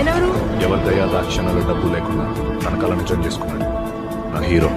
ఆయన ఎవరు? ఎవరి దయా దాక్షణాలు డబ్బు లేకుండా తన కళ నిజం చేసుకున్నాడు. నా హీరో.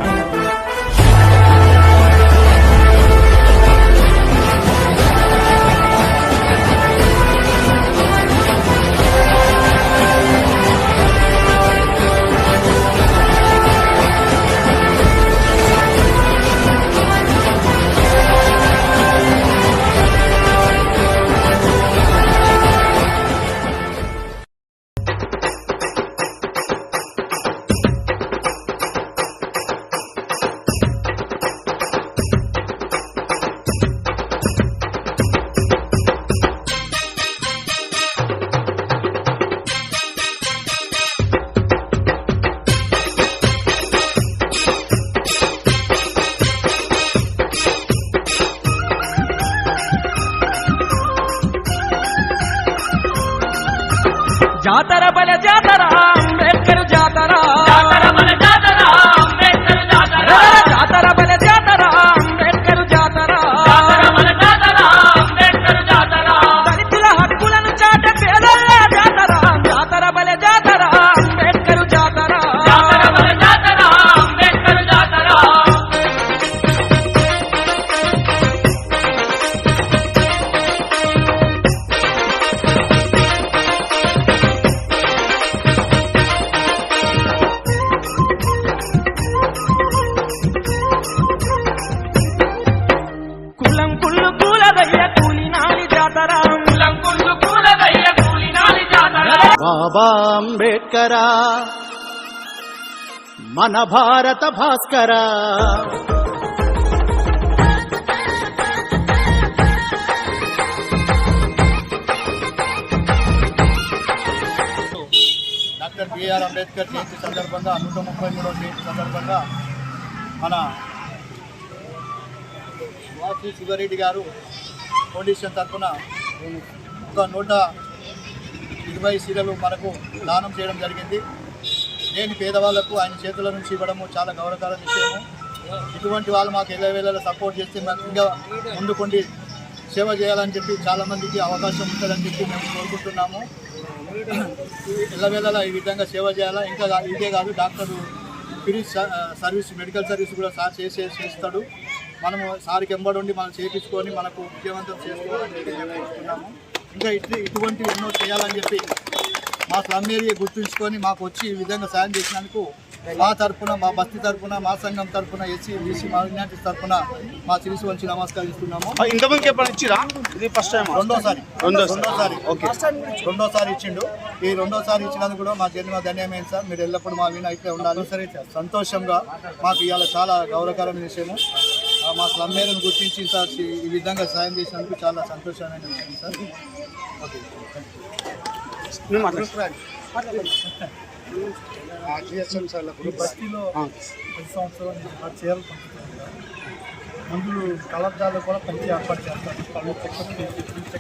అంబేద్కరా మన భారత భాస్కరా. డాక్టర్ బిఆర్ అంబేద్కర్ జయంతి సందర్భంగా నూట ముప్పై మూడవ జయంతి సందర్భంగా మన వాసి సుధారెడ్డి గారు ఫౌండేషన్ తరఫున ఒక నూట ఇరవై సీరలు మనకు దానం చేయడం జరిగింది. నేను పేదవాళ్ళకు ఆయన చేతుల నుంచి ఇవ్వడము చాలా గౌరవకర విషయము. ఇటువంటి వాళ్ళు మాకు ఎల్లవేళలా సపోర్ట్ చేస్తే మాకు ఇంకా ముందుకుండి సేవ చేయాలని చెప్పి చాలామందికి అవకాశం ఉంటుందని చెప్పి మేము కోరుకుంటున్నాము. ఎల్లవేళలా ఈ విధంగా సేవ చేయాలా? ఇంకా ఇదే కాదు డాక్టర్ ఫ్రీ స- సర్వీస్ మెడికల్ సర్వీస్ కూడా సార్ చేసే చేస్తాడు. మనము సార్కి ఎంబడి మనం చేయించుకొని మనకు విజయవంతం చేసుకోవాలని చెప్పి మేము కోరుకుంటున్నాము. ఇంకా ఇటు ఇటువంటివి ఎన్నో చేయాలని చెప్పి మా స్లమ్ ఏరియా గుర్తుంచుకొని మాకు వచ్చి ఈ విధంగా సాయం చేసినందుకు మా తరపున మా బస్తీ తరపున మా సంఘం తరపున ఎస్సీ బీసీ మైనార్టీస్ తరపున మా చిరుసు వంచి నమస్కరిస్తున్నాము ఇంతమందికి ఎప్పుడు ఇచ్చిరా? ఇది ఫస్ట్ టైం రెండోసారి. రెండోసారి. రెండోసారి. ఓకే. రెండోసారి ఇచ్చిండు. ఈ రెండోసారి ఇచ్చినందుకు కూడా మా జన్మ ధన్యమైంది సార్. మీరు ఎల్లప్పుడూ మా విన ఇట్లే ఉండాలి. సరే సార్. సంతోషంగా మాకు ఇవాళ చాలా గౌరవకరమైన విషయము. మా స్లమ్ మేరను గుర్తించి ఇంత ఈ విధంగా సాయం చేసినందుకు చాలా సంతోషమైన విషయం సార్. ఓకే. బస్తీలో ప్రతి సంవత్సరం ఆరు చీరలు పంచుతారు కదా. మందులు కలర్దాలు కూడా పంచి ఏర్పాటు చేస్తారు చేసి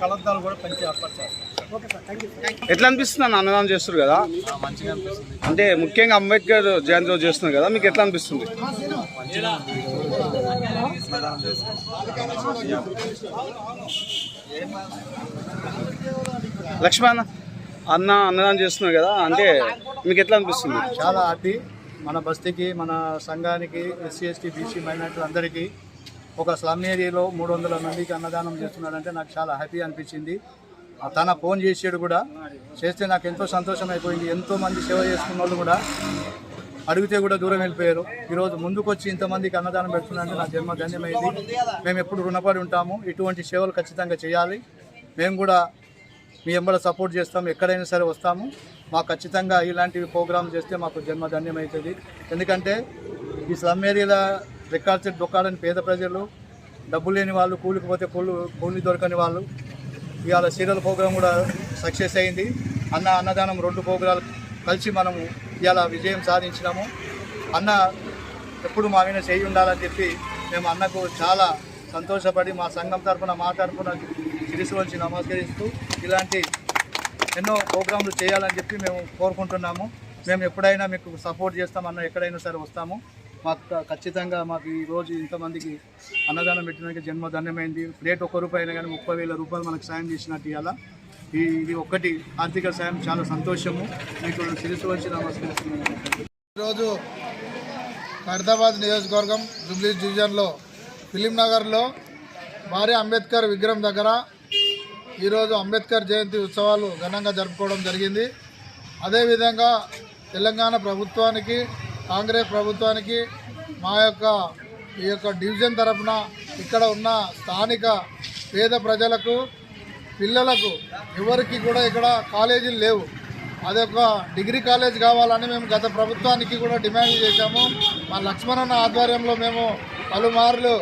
కలర్దాలు కూడా పంచి ఏర్పాటు చేస్తారు ఎట్లా అనిపిస్తుంది అన్న అన్నదానం చేస్తారు కదా? అంటే ముఖ్యంగా అంబేద్కర్ జయంతి రోజు చేస్తున్నారు కదా మీకు ఎట్లా అనిపిస్తుంది? లక్ష్మణ అన్న అన్నదానం చేస్తున్నారు కదా అంటే మీకు ఎట్లా అనిపిస్తుంది? చాలా హ్యాపీ మన బస్తీకి మన సంఘానికి ఎస్సీ ఎస్టీ బీసీ మైనార్టీ అందరికీ ఒక స్లమ్ ఏరియాలో మూడు వందల మందికి అన్నదానం చేస్తున్నాడంటే నాకు చాలా హ్యాపీ అనిపించింది. తన ఫోన్ చేసాడు కూడా చేస్తే నాకు ఎంతో సంతోషం అయిపోయింది ఎంతో మంది సేవ చేసుకున్న వాళ్ళు కూడా అడిగితే కూడా దూరం వెళ్ళిపోయారు. ఈరోజు ముందుకు వచ్చి ఇంతమందికి అన్నదానం పెడుతున్నారంటే నా జన్మ ధన్యమైంది. మేము ఎప్పుడు రుణపడి ఉంటాము. ఇటువంటి సేవలు ఖచ్చితంగా చేయాలి. మేము కూడా మీ ఎంబడ సపోర్ట్ చేస్తాం ఎక్కడైనా సరే వస్తాము. మాకు ఖచ్చితంగా ఇలాంటివి ప్రోగ్రామ్ చేస్తే మాకు జన్మ ధన్యమవుతుంది ఎందుకంటే ఈ స్లమ్ ఏరియాలో రికార్డ్స్ దొక్కాలని పేద ప్రజలు డబ్బు లేని వాళ్ళు కూలికి పోతే కూలి కూలి దొరకని వాళ్ళు ఇవాళ సీరియల్ ప్రోగ్రామ్ కూడా సక్సెస్ అయింది. అన్న అన్నదానం రెండు ప్రోగ్రాలు కలిసి మనము ఇవాళ విజయం సాధించినాము. అన్న ఎప్పుడు మా మీద చేయి ఉండాలని చెప్పి మేము అన్నకు చాలా సంతోషపడి మా సంఘం తరఫున మా తరఫున శిరసు వచ్చి నమస్కరిస్తూ ఇలాంటి ఎన్నో ప్రోగ్రాంలు చేయాలని చెప్పి మేము కోరుకుంటున్నాము. మేము ఎప్పుడైనా మీకు సపోర్ట్ చేస్తామన్న ఎక్కడైనా సరే వస్తాము. మాకు ఖచ్చితంగా మాకు ఈరోజు ఇంతమందికి అన్నదానం పెట్టినందుకు జన్మ ధన్యమైంది. ప్లేట్ ఒక్క రూపాయి అయినా కానీ ముప్పై వేల రూపాయలు మనకు సాయం చేసినట్టు ఇవాళ ఈ ఇది ఒక్కటి ఆర్థిక సాయం చాలా సంతోషము. మీకు శిరస్సు వచ్చి నమస్కరిస్తున్నాను. ఈరోజు ఖైరదాబాద్ నియోజకవర్గం జూబ్లీ డివిజన్లో ఫిలింనగర్లో భారీ అంబేద్కర్ విగ్రహం దగ్గర ఈరోజు అంబేద్కర్ జయంతి ఉత్సవాలు ఘనంగా జరుపుకోవడం జరిగింది. అదేవిధంగా తెలంగాణ ప్రభుత్వానికి కాంగ్రెస్ ప్రభుత్వానికి మా యొక్క ఈ యొక్క డివిజన్ తరఫున ఇక్కడ ఉన్న స్థానిక పేద ప్రజలకు పిల్లలకు ఎవరికి కూడా ఇక్కడ కాలేజీలు లేవు. అదొక డిగ్రీ కాలేజ్ కావాలని మేము గత ప్రభుత్వానికి కూడా డిమాండ్ చేశాము. మా లక్ష్మణన్న ఆధ్వర్యంలో మేము పలుమార్లు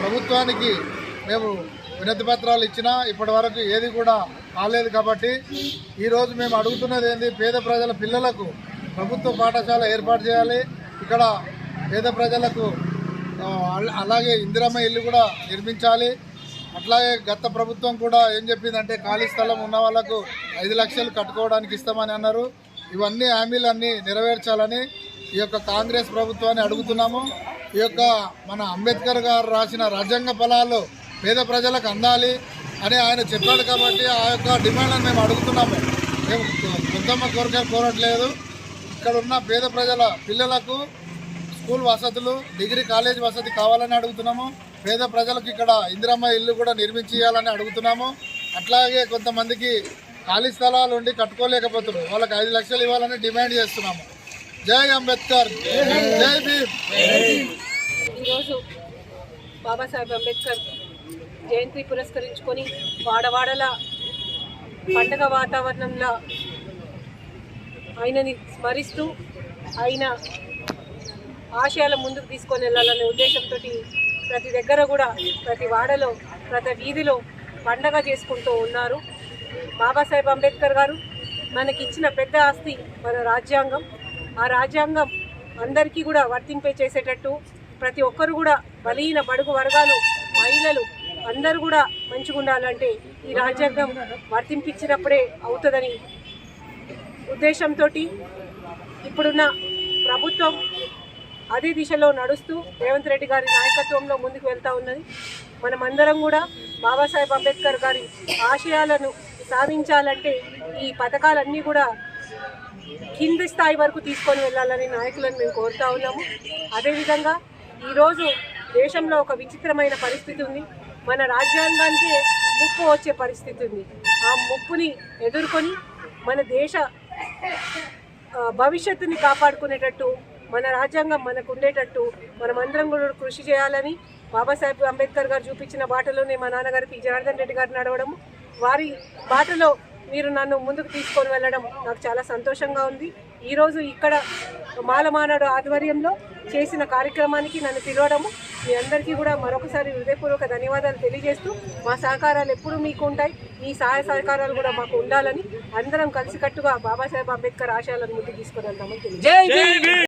ప్రభుత్వానికి మేము వినతి పత్రాలు ఇచ్చినా ఇప్పటి వరకు ఏది కూడా కాలేదు కాబట్టి ఈరోజు మేము అడుగుతున్నది ఏంది? పేద ప్రజల పిల్లలకు ప్రభుత్వ పాఠశాల ఏర్పాటు చేయాలి. ఇక్కడ పేద ప్రజలకు అలాగే ఇందిరమ్మ ఇల్లు కూడా నిర్మించాలి. అట్లాగే గత ప్రభుత్వం కూడా ఏం చెప్పిందంటే ఖాళీ స్థలం ఉన్న వాళ్ళకు ఐదు లక్షలు కట్టుకోవడానికి ఇస్తామని అన్నారు. ఇవన్నీ హామీలన్నీ నెరవేర్చాలని ఈ యొక్క కాంగ్రెస్ ప్రభుత్వాన్ని అడుగుతున్నాము. ఈ యొక్క మన అంబేద్కర్ గారు రాసిన రాజ్యాంగ ఫలాలు పేద ప్రజలకు అందాలి అని ఆయన చెప్పాడు కాబట్టి ఆ యొక్క డిమాండ్లను మేము అడుగుతున్నాము. మేము కొంతమ్మ కోరికలు కోరట్లేదు. ఇక్కడ ఉన్న పేద ప్రజల పిల్లలకు స్కూల్ వసతులు డిగ్రీ కాలేజ్ వసతి కావాలని అడుగుతున్నాము. పేద ప్రజలకు ఇక్కడ ఇందిరమ్మ ఇల్లు కూడా నిర్మించాలని అడుగుతున్నాము. అట్లాగే కొంతమందికి ఖాళీ స్థలాలు ఉండి కట్టుకోలేకపోతున్నారు. వాళ్ళకి ఐదు లక్షలు ఇవ్వాలని డిమాండ్ చేస్తున్నాము. జై అంబేద్కర్ జై భీమ్. ఈరోజు బాబాసాహెబ్ అంబేద్కర్ జయంతి పురస్కరించుకొని వాడవాడల పండగ వాతావరణంలో ఆయనని స్మరిస్తూ ఆయన ఆశయాల ముందుకు తీసుకొని వెళ్ళాలనే ఉద్దేశంతో ప్రతి దగ్గర కూడా ప్రతి వాడలో ప్రతి వీధిలో పండగ చేసుకుంటూ ఉన్నారు. బాబాసాహెబ్ అంబేద్కర్ గారు మనకి ఇచ్చిన పెద్ద ఆస్తి మన రాజ్యాంగం. ఆ రాజ్యాంగం అందరికీ కూడా వర్తింపే చేసేటట్టు ప్రతి ఒక్కరు కూడా బలీన బడుగు వర్గాలు మహిళలు అందరూ కూడా మంచిగా ఉండాలంటే ఈ రాజ్యాంగం వర్తింపించినప్పుడే అవుతుందని ఉద్దేశంతో ఇప్పుడున్న ప్రభుత్వం అదే దిశలో నడుస్తూ రేవంత్ రెడ్డి గారి నాయకత్వంలో ముందుకు వెళ్తూ ఉన్నది. మనమందరం కూడా బాబాసాహెబ్ అంబేద్కర్ గారి ఆశయాలను సాధించాలంటే ఈ పథకాలన్నీ కూడా కింది స్థాయి వరకు తీసుకొని వెళ్ళాలని నాయకులను మేము కోరుతా ఉన్నాము. అదేవిధంగా ఈరోజు దేశంలో ఒక విచిత్రమైన పరిస్థితి ఉంది. మన రాజ్యాంగానికి ముప్పు వచ్చే పరిస్థితి ఉంది. ఆ ముప్పుని ఎదుర్కొని మన దేశ భవిష్యత్తుని కాపాడుకునేటట్టు మన రాజ్యాంగం మనకు ఉండేటట్టు మనమందరం కూడా కృషి చేయాలని బాబాసాహెబ్ అంబేద్కర్ గారు చూపించిన బాటలోనే మా నాన్నగారు పి జనార్దన్ రెడ్డి గారు నడవడం వారి బాటలో మీరు నన్ను ముందుకు తీసుకొని వెళ్ళడం నాకు చాలా సంతోషంగా ఉంది. ఈరోజు ఇక్కడ మాలమానాడు ఆధ్వర్యంలో చేసిన కార్యక్రమానికి నన్ను పిలవడము. మీ అందరికీ కూడా మరొకసారి హృదయపూర్వక ధన్యవాదాలు తెలియజేస్తూ మా సహకారాలు ఎప్పుడూ మీకు ఉంటాయి. మీ సహాయ సహకారాలు కూడా మాకు ఉండాలని అందరం కలిసికట్టుగా బాబాసాహెబ్ అంబేద్కర్ ఆశయాలను ముందుకు తీసుకొని వెళ్దామని